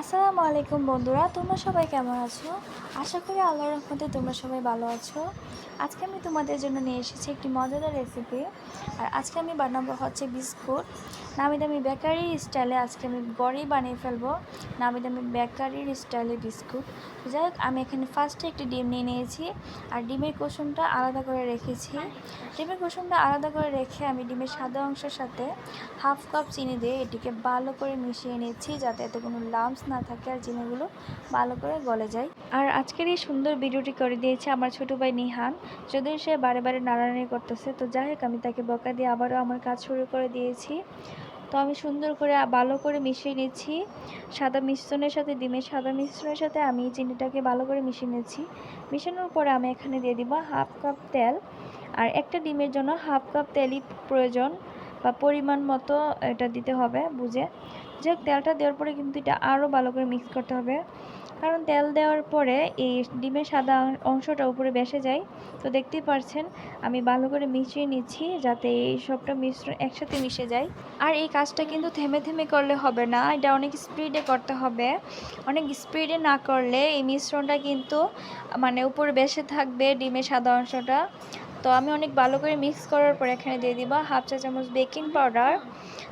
আসসালামু আলাইকুম বন্ধুরা, তোমরা সবাই কেমন আছো? আশা করি আল্লাহর রহমতে তোমরা সবাই ভালো আছো। আজকে আমি তোমাদের জন্য নিয়ে এসেছি একটি মজাদার রেসিপি আর আজকে আমি বানাবো হচ্ছে বিস্কুট। নামি দামি বেকারির স্টাইলে আজকে আমি গড়েই বানিয়ে ফেলব। নামি দামি বেকারির স্টাইলে বিস্কুট। যাই হোক, আমি এখানে ফার্স্টে একটি ডিম নিয়ে নিয়েছি। আর ডিমের কুসুমটা আলাদা করে রেখেছি। ডিমের কুসুমটা আলাদা করে রেখে আমি ডিমের সাদা অংশের সাথে হাফ কাপ চিনি দিয়ে এটিকে ভালো করে মিশিয়ে নিয়েছি যাতে এতে কোনো লাম্পস না থাকে আর চিনিগুলো ভালো করে গলে যায়। আর আজকের এই সুন্দর ভিডিওটি করে দিয়েছে আমার ছোটো ভাই নিহান। যদিও সে বারে বারে নাড়ানাড়ি করতেছে, তো যাই হোক, আমি তাকে বকা দিয়ে আবারও আমার কাজ শুরু করে দিয়েছি। তো আমি সুন্দর করে ভালো করে মিশিয়ে নিচ্ছি। সাদা মিশ্রণের সাথে ডিমের সাদা মিশ্রণের সাথে আমি চিনিটাকে ভালো করে মিশিয়ে নিচ্ছি। মিশানোর পরে আমি এখানে দিয়ে দিব হাফ কাপ তেল। আর একটা ডিমের জন্য হাফ কাপ তেলই প্রয়োজন বা পরিমাণ মতো এটা দিতে হবে বুঝে। যে তেলটা দেওয়ার পরে কিন্তু এটা আরও ভালো করে মিক্স করতে হবে। কারণ তেল দেওয়ার পরে এই ডিমের সাদা অংশটা উপরে বেসে যায়। তো দেখতেই পারছেন, আমি ভালো করে মিশিয়ে নিচ্ছি যাতে এই সবটা মিশ্রণ একসাথে মিশে যায়। আর এই কাজটা কিন্তু থেমে থেমে করলে হবে না, এটা অনেক স্পিডে করতে হবে। অনেক স্পিডে না করলে এই মিশ্রণটা কিন্তু মানে উপরে বেসে থাকবে ডিমের সাদা অংশটা। তো আমি অনেক ভালো করে মিক্স করার পর এখানে দিয়ে দিব হাফ চা চামচ বেকিং পাউডার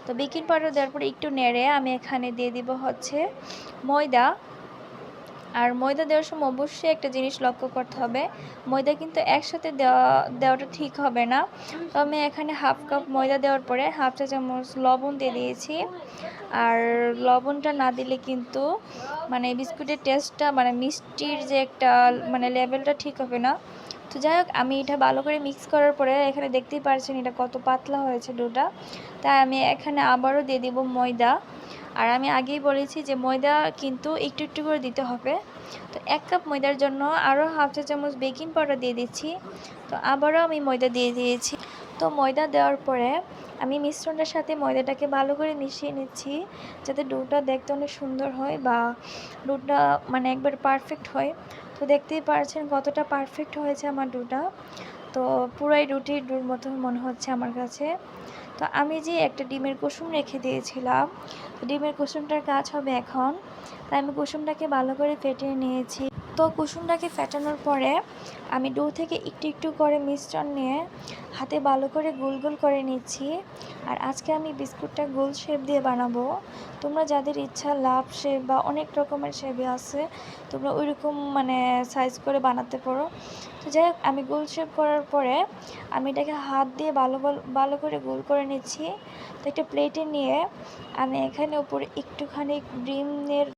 তো বেকিং পাউডার দেওয়ার পরে একটু নেড়ে আমি এখানে দিয়ে দিব হচ্ছে ময়দা। আর ময়দা দেওয়ার সময় অবশ্যই একটা জিনিস লক্ষ্য করতে হবে, ময়দা কিন্তু একসাথে দেওয়া, দেওয়াটা ঠিক হবে না। তো আমি এখানে হাফ কাপ ময়দা দেওয়ার পরে হাফ চা চামচ লবণ দিয়ে দিয়েছি। আর লবণটা না দিলে কিন্তু মানে বিস্কুটের টেস্টটা মানে মিষ্টির যে একটা মানে লেভেলটা ঠিক হবে না। তো যাই হোক, আমি এটা ভালো করে মিক্স করার পরে এখানে দেখতেই পারছেন এটা কত পাতলা হয়েছে ডোটা। তাই আমি এখানে আবারও দিয়ে দিব ময়দা। আর আমি আগেই বলেছি যে ময়দা কিন্তু একটু একটু করে দিতে হবে। তো এক কাপ ময়দার জন্য আরও হাফ চা চামচ বেকিং পাউডার দিয়ে দিচ্ছি। তো আবারও আমি ময়দা দিয়ে দিয়েছি। তো ময়দা দেওয়ার পরে আমি মিশ্রণটার সাথে ময়দাটাকে ভালো করে মিশিয়ে নিচ্ছি, যাতে ডোটা দেখতে অনেক সুন্দর হয় বা ডোটা মানে একবার পারফেক্ট হয়। তো দেখতেই পারছেন কতটা পারফেক্ট হয়েছে আমার ডোটা। তো পুরাই রুটির ডোর মতো মনে হচ্ছে আমার কাছে। তো আমি যে একটা ডিমের কুসুম রেখে দিয়েছিলাম ডিমের কুসুমটার কাজ হবে এখন। তাই আমি কুসুমটাকে ভালো করে ফেটিয়ে নিয়েছি। তো কুসুমটাকে ফেটানোর পরে আমি ডো থেকে একটু একটু করে মিশ্রণ নিয়ে হাতে ভালো করে গোল গোল করে নিচ্ছি। আর আজকে আমি বিস্কুটটা গোল শেপ দিয়ে বানাবো। তোমরা যাদের ইচ্ছা লাভ শেপ বা অনেক রকমের শেপে আছে, তোমরা ওই রকম মানে সাইজ করে বানাতে পারো। তো যাই হোক, আমি গোল শেপ করার পরে আমি এটাকে হাত দিয়ে ভালো ভালো করে গোল করে নিচ্ছি। তো একটা প্লেটে নিয়ে আমি এখানে উপরে একটুখানি ডিমের